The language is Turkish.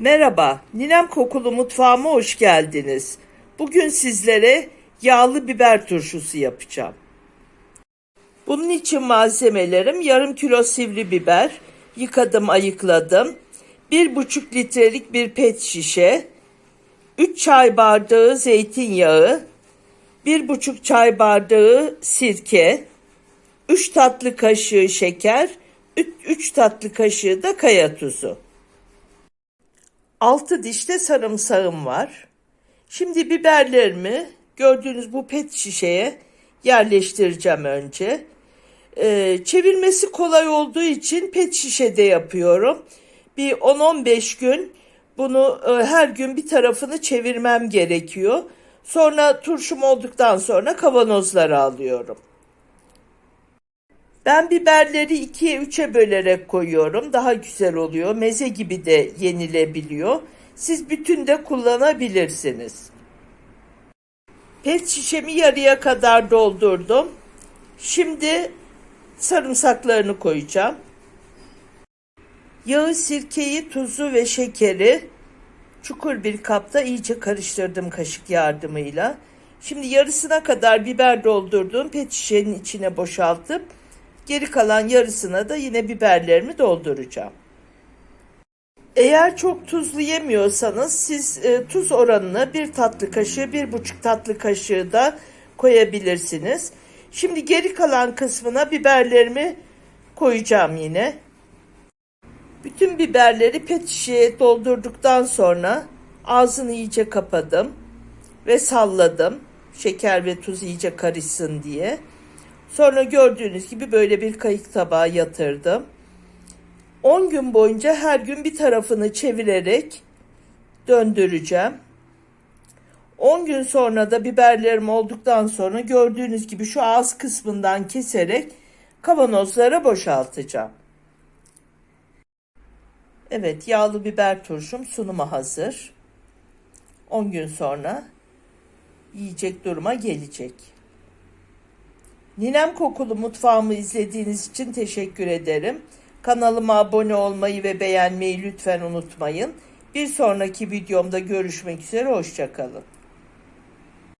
Merhaba, Ninem Kokulu Mutfağıma hoş geldiniz. Bugün sizlere yağlı biber turşusu yapacağım. Bunun için malzemelerim yarım kilo sivri biber, yıkadım ayıkladım, bir buçuk litrelik bir pet şişe, 3 çay bardağı zeytinyağı, bir buçuk çay bardağı sirke, 3 tatlı kaşığı şeker, 3 tatlı kaşığı da kaya tuzu. 6 dişte sarımsağım var. Şimdi biberlerimi gördüğünüz bu pet şişeye yerleştireceğim önce. Ee, çevirmesi kolay olduğu için pet şişede yapıyorum. Bir 10-15 gün bunu e, her gün bir tarafını çevirmem gerekiyor. Sonra turşum olduktan sonra kavanozlara alıyorum. Ben biberleri ikiye üçe bölerek koyuyorum. Daha güzel oluyor. Meze gibi de yenilebiliyor. Siz bütün de kullanabilirsiniz. Pet şişemi yarıya kadar doldurdum. Şimdi sarımsaklarını koyacağım. Yağı, sirkeyi, tuzu ve şekeri çukur bir kapta iyice karıştırdım kaşık yardımıyla. Şimdi yarısına kadar biber doldurduğum pet şişenin içine boşaltıp Geri kalan yarısına da yine biberlerimi dolduracağım. Eğer çok tuzlu yemiyorsanız siz e, tuz oranını bir tatlı kaşığı, bir buçuk tatlı kaşığı da koyabilirsiniz. Şimdi geri kalan kısmına biberlerimi koyacağım yine. Bütün biberleri pet şişeye doldurduktan sonra ağzını iyice kapadım ve salladım. Şeker ve tuz iyice karışsın diye. Sonra gördüğünüz gibi böyle bir kayık tabağı yatırdım. 10 gün boyunca her gün bir tarafını çevirerek döndüreceğim. 10 gün sonra da biberlerim olduktan sonra gördüğünüz gibi şu ağız kısmından keserek kavanozlara boşaltacağım. Evet yağlı biber turşum sunuma hazır. 10 gün sonra yiyecek duruma gelecek. Ninem Kokulu Mutfağımı izlediğiniz için teşekkür ederim. Kanalıma abone olmayı ve beğenmeyi lütfen unutmayın. Bir sonraki videomda görüşmek üzere, hoşçakalın.